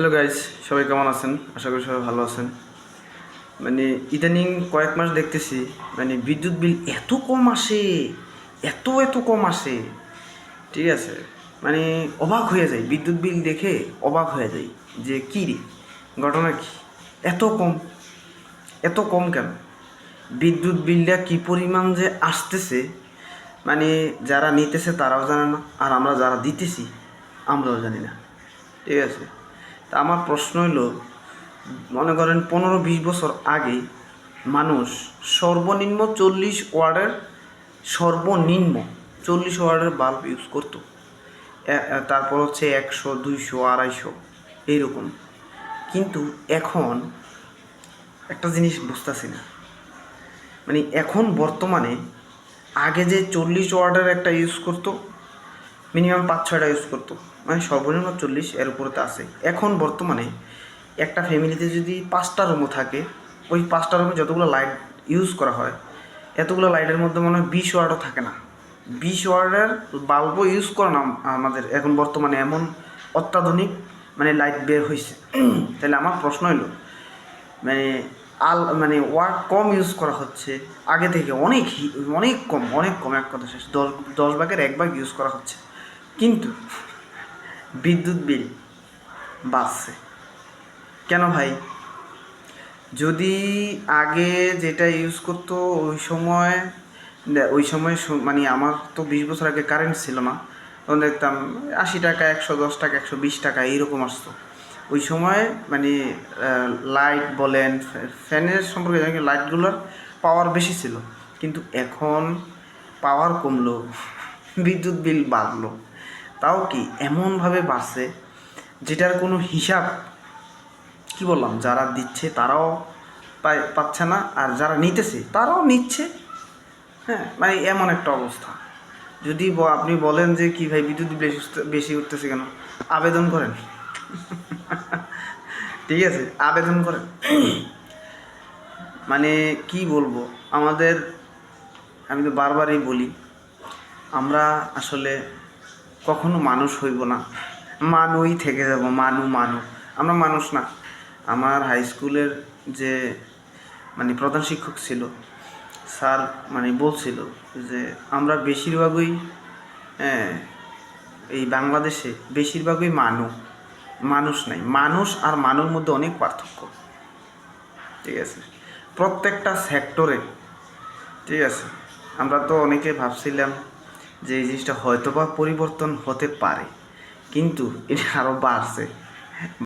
Hello guys সবাই কেমন আছেন? আশা করি সবাই ভালো আছেন। মানে ইদানিং কয়েক মাস দেখতেছি মানে বিদ্যুৎ বিল এত কম আসে, এত এত কম আসে। ঠিক আছে? মানে অবাক হয়ে যায় বিদ্যুৎ বিল দেখে অবাক হয়ে যায় যে, কী রে? ঘটনা কি? এত কম। এত কম কেন? বিদ্যুৎ বিলটা কী পরিমাণ যে আসতেছে? মানে যারা নিতেছে তারাও জানে না, আর আমরা যারা দিতেছি, আমরাও জানি না। ঠিক আছে? তা আমার প্রশ্ন হলো মনে করেন পনেরো বিশ বছর আগে মানুষ সর্বনিম্ন চল্লিশ ওয়ার্ডের সর্বনিম্ন চল্লিশ ওয়ার্ডের বাল্ব ইউজ করতো। তারপর হচ্ছে একশো, দুইশো, আড়াইশো, এইরকম। কিন্তু এখন একটা জিনিস বুঝতেছি না। মানে এখন বর্তমানে আগে যে চল্লিশ ওয়ার্ডের একটা ইউজ করতো মিনিমাম পাঁচ, ছয়টা ইউজ করতো। মানে সর্বনিম্ন চল্লিশ এর উপরে তো এখন বর্তমানে একটা ফ্যামিলিতে যদি পাঁচটা রুমও থাকে, ওই পাঁচটা রুমে যতগুলো লাইট ইউজ করা হয়, এতগুলো লাইটের মধ্যে মনে হয় বিশ ওয়ার্ডও থাকে না। বিশ ওয়ার্ডের বাল্বও ইউজ করে না আমাদের এখন বর্তমানে এমন অত্যাধুনিক মানে লাইট বের হয়েছে তাহলে আমার প্রশ্ন হলো মানে আল মানে ওয়ার্ড কম ইউজ করা হচ্ছে, আগে থেকে অনেক অনেক কম অনেক কম, এক কথা শেষ, দশ দশ ভাগের এক ভাগ ইউজ করা হচ্ছে। কিন্তু বিদ্যুৎ বিল বাড়ছে। কেন ভাই? যদি আগে যেটা ইউজ করতো ওই সময় ওই সময় মানে আমার তো বিশ বছর আগে কারেন্ট ছিল না। তখন দেখতাম আশি টাকা, একশো দশ টাকা, একশো বিশ টাকা এইরকম আসতো। ওই সময় মানে লাইট বলেন ফ্যানের সম্পর্কে জানি লাইটগুলোর পাওয়ার বেশি ছিল। কিন্তু এখন পাওয়ার কমলো, বিদ্যুৎ বিল বাড়লো। তাও কি এমনভাবে বাড়ছে যেটার কোনো হিসাব, কি বললাম, যারা দিচ্ছে তারাও পাচ্ছে না, আর যারা নিতেছে তারাও নিচ্ছে? হ্যাঁ মানে এমন একটা অবস্থা। যদি আপনি বলেন যে কি ভাই বিদ্যুৎ বেশি উঠতেছে কেন? আবেদন করেন। ঠিক আছে, আবেদন করেন। মানে কি বলব, আমাদের, আমি তো বারবারই বলি, আমরা আসলে কখনো মানুষ হইব না। মানুই থেকে যাব মানু মানু। আমরা মানুষ না। আমার হাই স্কুলের যে মানে প্রধান শিক্ষক ছিল স্যার মানে বলছিল যে আমরা বেশিরভাগই হ্যাঁ, এই বাংলাদেশে বেশিরভাগই মানু। মানুষ নাই। মানুষ আর মানুর মধ্যে অনেক পার্থক্য। ঠিক আছে? প্রত্যেকটা সেক্টরে ঠিক আছে? আমরা তো অনেকে ভাবছিলাম যে এই জিনিসটা হয়তো বা পরিবর্তন হতে পারে কিন্তু এটা আরও বাড়ছে।